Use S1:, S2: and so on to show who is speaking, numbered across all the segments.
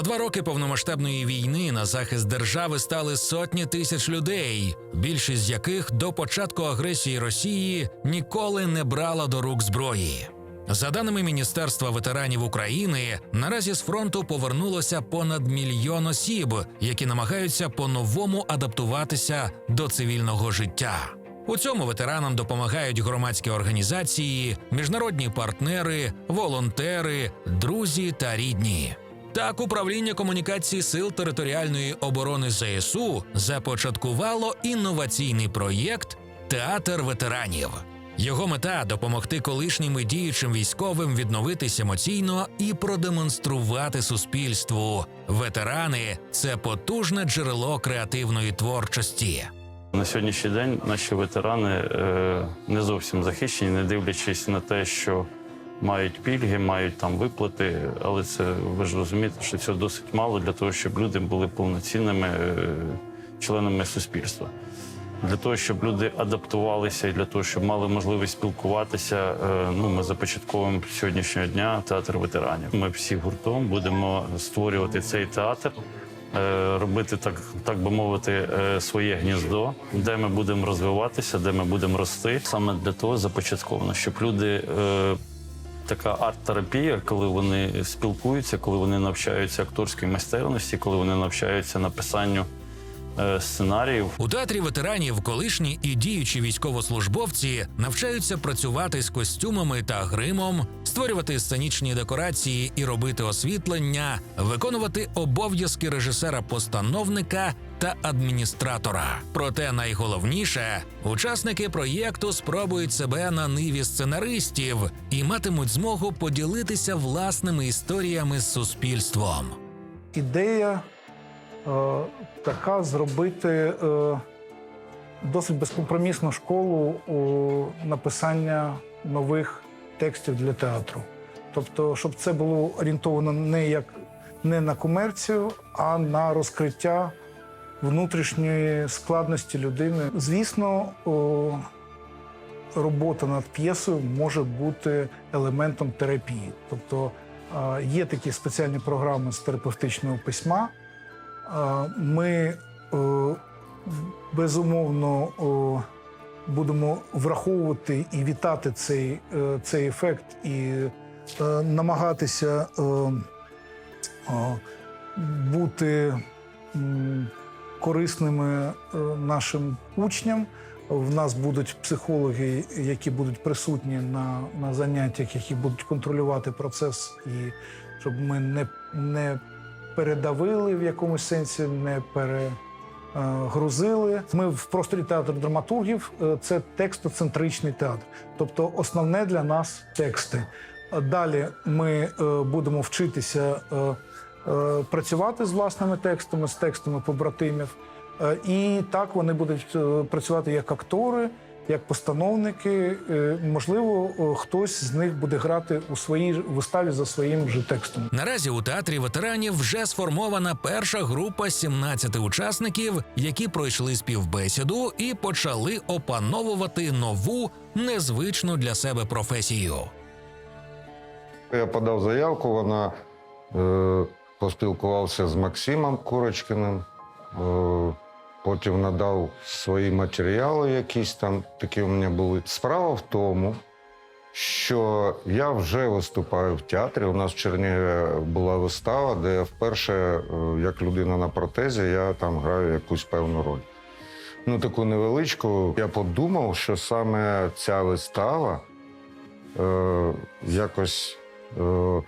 S1: За два роки повномасштабної війни на захист держави стали сотні тисяч людей, більшість з яких до початку агресії Росії ніколи не брала до рук зброї. За даними Міністерства ветеранів України, наразі з фронту повернулося понад мільйон осіб, які намагаються по-новому адаптуватися до цивільного життя. У цьому ветеранам допомагають громадські організації, міжнародні партнери, волонтери, друзі та рідні. Так, управління комунікації сил територіальної оборони ЗСУ започаткувало інноваційний проєкт Театр ветеранів. Його мета допомогти колишнім і діючим військовим відновитись емоційно і продемонструвати суспільству. Ветерани це потужне джерело креативної творчості.
S2: На сьогоднішній день наші ветерани е, не зовсім захищені, не дивлячись на те, що мають пільги, мають там виплати, але це ви ж розумієте, що цього досить мало для того, щоб люди були повноцінними е, членами суспільства. Для того, щоб люди адаптувалися і для того, щоб мали можливість спілкуватися, е, ну ми започатковуємо сьогоднішнього дня театр ветеранів. Ми всі гуртом будемо створювати цей театр е, робити так, так би мовити, своє гніздо, де ми будемо розвиватися, де ми будемо рости. Саме для того започатковано, щоб люди. Така арт-терапія, коли вони спілкуються, коли вони навчаються акторській майстерності, коли вони навчаються написанню е, сценаріїв.
S1: У театрі ветеранів колишні і діючі військовослужбовці навчаються працювати з костюмами та гримом, створювати сценічні декорації і робити освітлення, виконувати обов'язки режисера-постановника та адміністратора. Проте найголовніше, учасники проєкту спробують себе на ниві сценаристів і матимуть змогу поділитися власними історіями з суспільством.
S3: ідея е, така зробити е, досить безкомпромісну школу е, написання нових текстів для театру. Тобто, щоб це було орієнтовано не як не на комерцію, а на розкриття внутрішньої складності людини. Звісно, робота над п'єсою може бути елементом терапії. Тобто е, є такі спеціальні програми з терапевтичного письма. Е, Ми безумовно будемо враховувати і вітати цей, е, цей ефект і намагатися бути корисними е, нашим учням. В нас будуть психологи, які будуть присутні на, на заняттях, які будуть контролювати процес, і щоб ми не, не передавили в якомусь сенсі, не перегрузили. Ми в просторі театру драматургів е, це текстоцентричний театр. Тобто основне для нас тексти. Далі ми е, будемо вчитися е, е, працювати з власними текстами, з текстами побратимів. Е, І так вони будуть е, працювати як актори, як постановники. Е, Можливо, е, хтось з них буде грати у своїй виставі за своїм же текстом.
S1: Наразі у театрі ветеранів вже сформована перша група 17 учасників, які пройшли співбесіду і почали опановувати нову незвичну для себе професію.
S4: Я подав заявку, вона е, поспілкувався з Максимом Курочкиним, е, потім надав свої матеріали, якісь там такі у мене були. Справа в тому, що я вже виступаю в театрі. У нас в Чернігові була вистава, де я вперше, е, як людина на протезі, я там граю якусь певну роль. Ну, таку невеличку. Я подумав, що саме ця вистава е, якось е,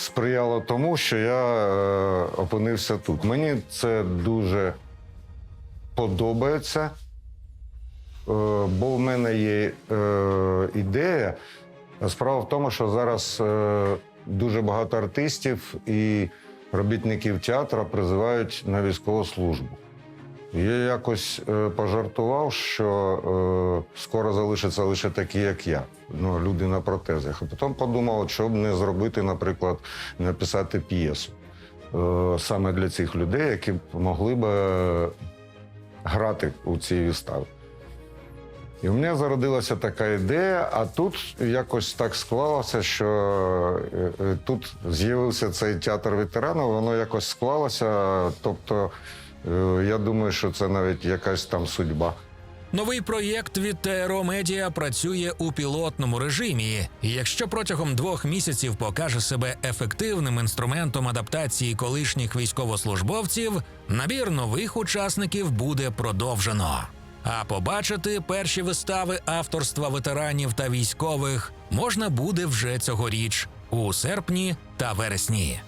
S4: сприяло тому, що я е, опинився тут. Мені це дуже подобається, е, бо в мене є е, ідея. Справа в тому, що зараз е, дуже багато артистів і робітників театру призивають на військову службу. Я якось е, пожартував, що е, скоро залишаться лише такі, як я, ну, люди на протезах. А потім подумав, що б не зробити, наприклад, написати п'єсу е, саме для цих людей, які могли б грати у цій виставі. І у мене зародилася така ідея, а тут якось так склалося, що е, е, тут з'явився цей театр ветеранів, воно якось склалося. Тобто, е, я думаю, що це навіть якась там судьба.
S1: Новий проєкт від ТРО Медіа працює у пілотному режимі. Якщо протягом двох місяців покаже себе ефективним інструментом адаптації колишніх військовослужбовців, набір нових учасників буде продовжено. А побачити перші вистави авторства ветеранів та військових можна буде вже цьогоріч у серпні та вересні.